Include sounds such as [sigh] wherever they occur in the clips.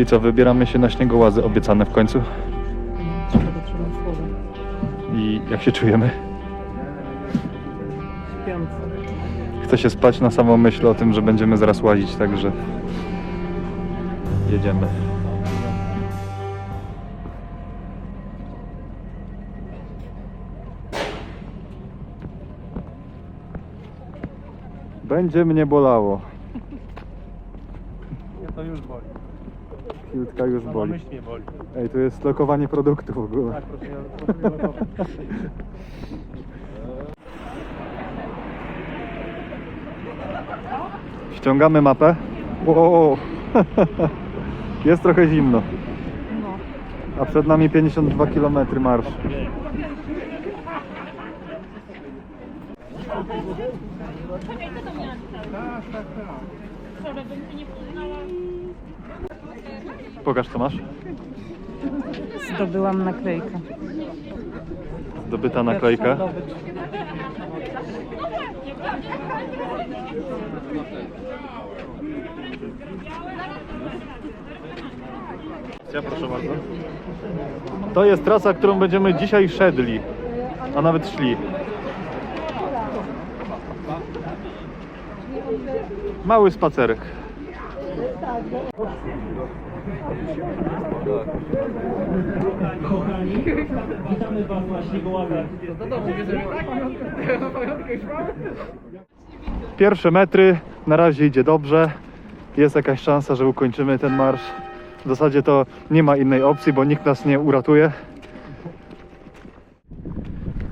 Czyli co, wybieramy się na śniegołazy obiecane w końcu? I jak się czujemy? Śpiący. Chcę się spać na samą myśl o tym, że będziemy zaraz łazić, także jedziemy. Będzie mnie bolało. Ja to już boli. Piłka już boli. myśl mnie boli. Ej, tu jest lokowanie produktu w ogóle. Tak, proszę, ja proszę nie lokować. Ściągamy mapę. Wow. Jest trochę zimno. No. A przed nami 52 km marsz. Pokaż co masz. Zdobyłam naklejkę. Zdobyta naklejka. Ja proszę bardzo. To jest trasa, którą będziemy dzisiaj szedli, a nawet szli. Mały spacerek. Kochani, witamy Was na śniegołazach. Pierwsze metry, na razie idzie dobrze. Jest jakaś szansa, że ukończymy ten marsz. W zasadzie to nie ma innej opcji, bo nikt nas nie uratuje.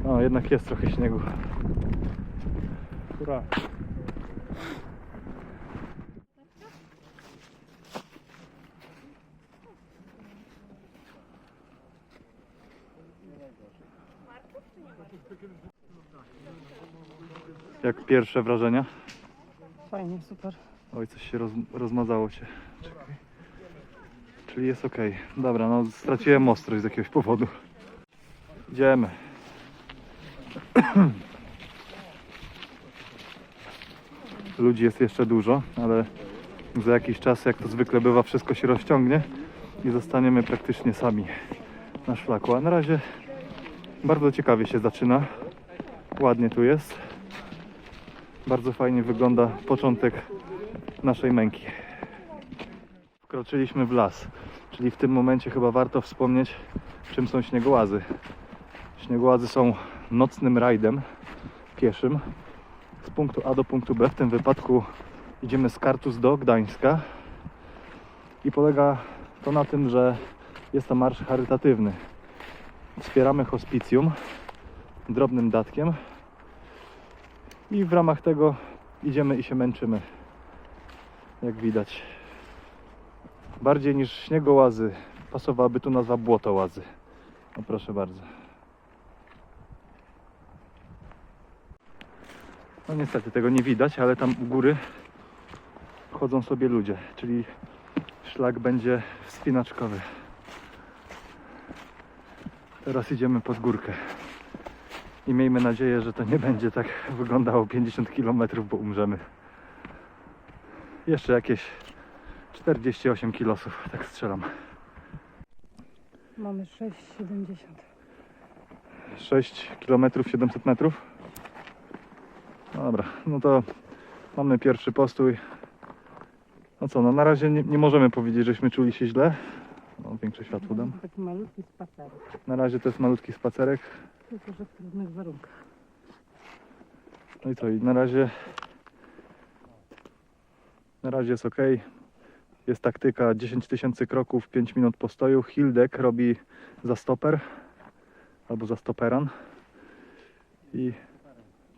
O, jednak jest trochę śniegu. Hurra. Jak pierwsze wrażenia? Fajnie, super. Oj, coś się roz, rozmazało się. Czekaj. Czyli jest ok. Dobra, no straciłem ostrość z jakiegoś powodu. Idziemy. [clears throat] Ludzi jest jeszcze dużo, ale za jakiś czas, jak to zwykle bywa, wszystko się rozciągnie i zostaniemy praktycznie sami na szlaku. A na razie bardzo ciekawie się zaczyna. Ładnie tu jest. Bardzo fajnie wygląda początek naszej męki. Wkroczyliśmy w las, czyli w tym momencie chyba warto wspomnieć, czym są śniegołazy. Śniegołazy są nocnym rajdem pieszym z punktu A do punktu B. W tym wypadku idziemy z Kartus do Gdańska i polega to na tym, że jest to marsz charytatywny. Wspieramy hospicjum drobnym datkiem i w ramach tego idziemy i się męczymy. Jak widać. Bardziej niż śniegołazy pasowałaby tu nazwa błotołazy. No proszę bardzo. No niestety tego nie widać, ale tam u góry chodzą sobie ludzie, czyli szlak będzie wspinaczkowy. Teraz idziemy pod górkę. I miejmy nadzieję, że to nie będzie tak wyglądało 50 km, bo umrzemy. Jeszcze jakieś 48 kilosów, tak strzelam. Mamy 6,70. 6 km 700 metrów. Dobra, no to mamy pierwszy postój. No co, no na razie nie, nie możemy powiedzieć, żeśmy czuli się źle. No, większe światło dam. Taki malutki spacer. Na razie to jest malutki spacerek. Tylko, że w trudnych warunkach. No i co, i na razie na razie jest ok. Jest taktyka 10 tysięcy kroków, 5 minut postoju. Hildek robi za stoper albo za stoperan. I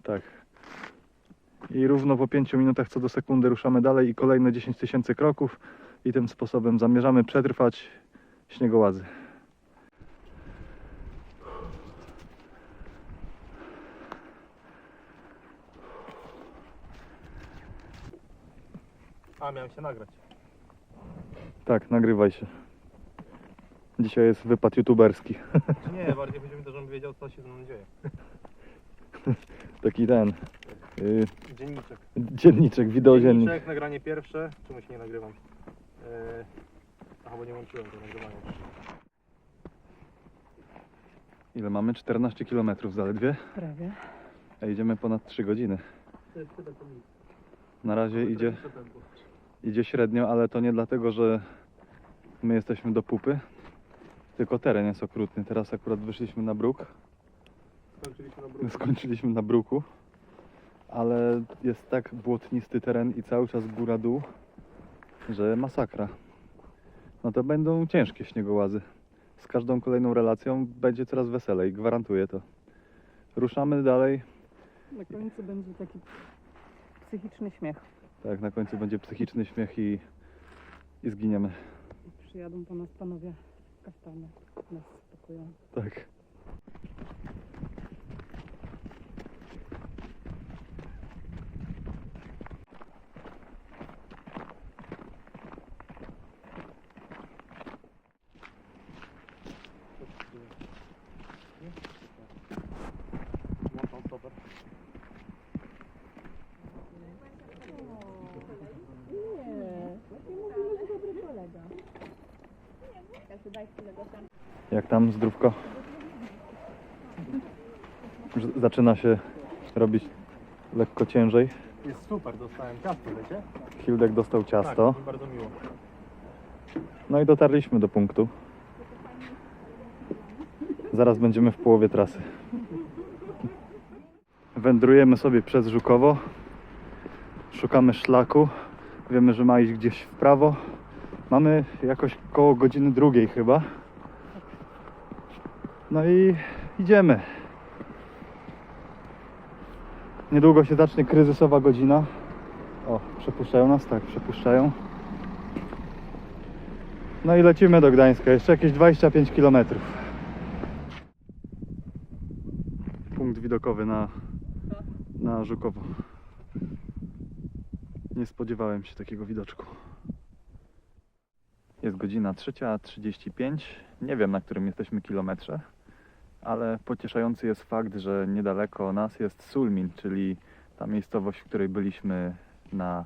tak. I równo po 5 minutach co do sekundy ruszamy dalej i kolejne 10 tysięcy kroków i tym sposobem zamierzamy przetrwać śniegołazy. A, miałem się nagrać. Tak, nagrywaj się. Dzisiaj jest wypad youtuberski. Nie, bardziej chodzi mi to, żebym wiedział, co się ze mną dzieje. [laughs] Taki ten. Yy, Dzienniczek. dzienniczek, wideodziennik. Dzienniczek, nagranie pierwsze. Czemu się nie nagrywam? Yy, Aha, bo nie łączyłem tego nagrywania. Ile mamy? 14 km zaledwie, Prawie. a idziemy ponad 3 godziny. To jest tyle, to nic. Na razie idzie, Trochę tempo. Idzie średnio, ale to nie dlatego, że my jesteśmy do pupy, tylko teren jest okrutny. Teraz akurat wyszliśmy na bruk, Skończyliśmy na bruku. skończyliśmy na bruku, ale jest tak błotnisty teren i cały czas góra-dół, że masakra. No to będą ciężkie śniegołazy. Z każdą kolejną relacją będzie coraz weselej, gwarantuję to. Ruszamy dalej. Na końcu będzie taki psychiczny śmiech. Tak, na końcu będzie psychiczny śmiech i, i zginiemy. Przyjadą po nas panowie kaftanie. Nas spakują. Tak. Mocno stoper. Jak tam zdrówko? Już zaczyna się robić lekko ciężej. Jest super, dostałem ciasto, wiecie? Hildek dostał ciasto. Tak, mi bardzo miło. No i dotarliśmy do punktu. Zaraz będziemy w połowie trasy. Wędrujemy sobie przez Żukowo. Szukamy szlaku. Wiemy, że ma iść gdzieś w prawo. Mamy jakoś koło godziny drugiej chyba. No i idziemy. Niedługo się zacznie kryzysowa godzina. O, przepuszczają nas? Tak, przepuszczają. No i lecimy do Gdańska, jeszcze jakieś 25 km. Punkt widokowy na, na Żukowo. Nie spodziewałem się takiego widoczku. Jest godzina 3.35. Nie wiem na którym jesteśmy kilometrze, ale pocieszający jest fakt, że niedaleko nas jest Sulmin, czyli ta miejscowość, w której byliśmy na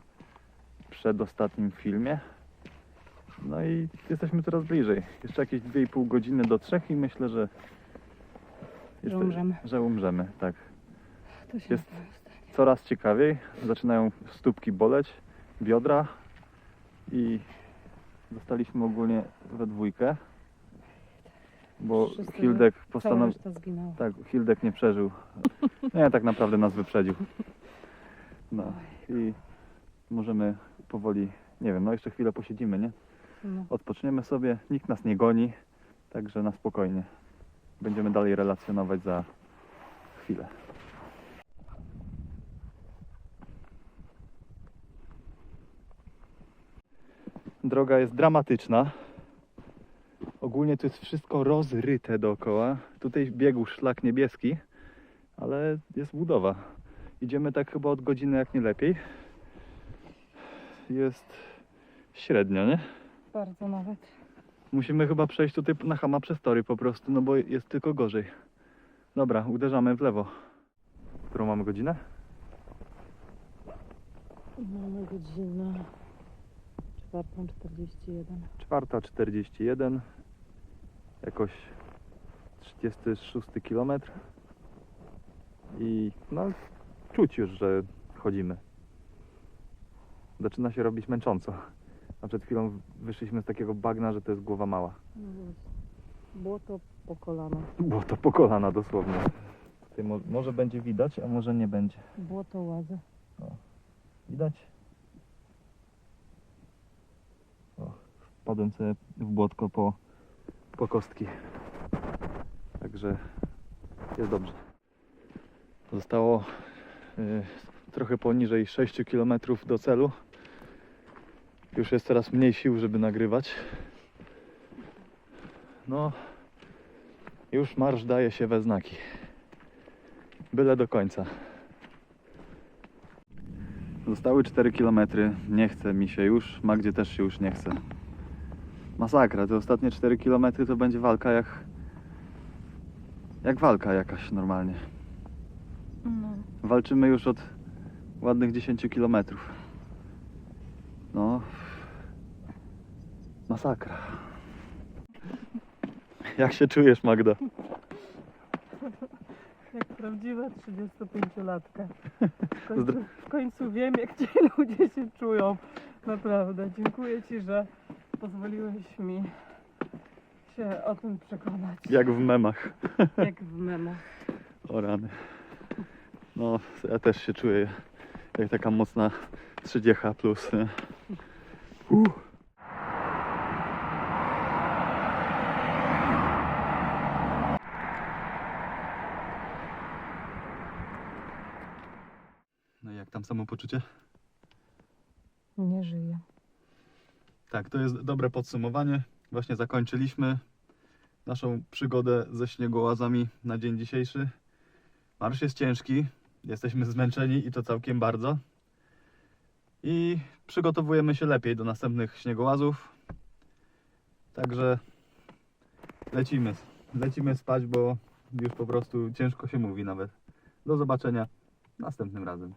przedostatnim filmie. No i jesteśmy coraz bliżej. Jeszcze jakieś 2,5 godziny do 3 i myślę, że. Że umrzemy. Że umrzemy, tak. To się Jest-. Coraz ciekawiej. Zaczynają stópki boleć, biodra i zostaliśmy ogólnie we dwójkę. Bo Wszyscy- Hildek postanowił. Tak, Hildek nie przeżył. Nie, tak naprawdę nas wyprzedził. No i możemy powoli, nie wiem, no jeszcze chwilę posiedzimy, nie? No. Odpoczniemy sobie, nikt nas nie goni, także na spokojnie. Będziemy dalej relacjonować za chwilę. Droga jest dramatyczna. Ogólnie to jest wszystko rozryte dookoła. Tutaj biegł szlak niebieski, ale jest budowa. Idziemy tak chyba od godziny jak nie lepiej. Jest średnio, nie? Bardzo nawet. Musimy chyba przejść tutaj na Hama przez tory po prostu, no bo jest tylko gorzej. Dobra, uderzamy w lewo. Którą mamy godzinę? Mamy godzinę 4.41. 4.41. Jakoś 36 km. I no, czuć już, że chodzimy. Zaczyna się robić męcząco. A przed chwilą wyszliśmy z takiego bagna, że to jest głowa mała. No właśnie. Było to po kolana. Było to po kolana dosłownie. Tutaj mo- może będzie widać, a może nie będzie. Było to łazy. Widać? O, wpadłem sobie w błotko po, po kostki. Także jest dobrze. Zostało y, trochę poniżej 6 km do celu. Już jest coraz mniej sił, żeby nagrywać. No, już marsz daje się we znaki. Byle do końca. Zostały 4 km. Nie chce mi się już. Magdzie też się już nie chce. Masakra. Te ostatnie 4 km to będzie walka jak. Jak walka jakaś normalnie. No. Walczymy już od ładnych 10 km. No. Masakra. Jak się czujesz, Magda? Jak prawdziwa 35-latka. W [laughs] końcu, w końcu wiem, jak ci ludzie się czują. Naprawdę. Dziękuję Ci, że pozwoliłeś mi się o tym przekonać. Jak w memach. [laughs] Jak w memach. O rany. No, ja też się czuję jak taka mocna 30 plus. No i jak tam samopoczucie? Nie żyję. Tak, to jest dobre podsumowanie. Właśnie zakończyliśmy naszą przygodę ze śniegołazami na dzień dzisiejszy. Marsz jest ciężki, jesteśmy zmęczeni i to całkiem bardzo. I przygotowujemy się lepiej do następnych śniegołazów. Także lecimy. Lecimy spać, bo już po prostu ciężko się mówi nawet. Do zobaczenia następnym razem.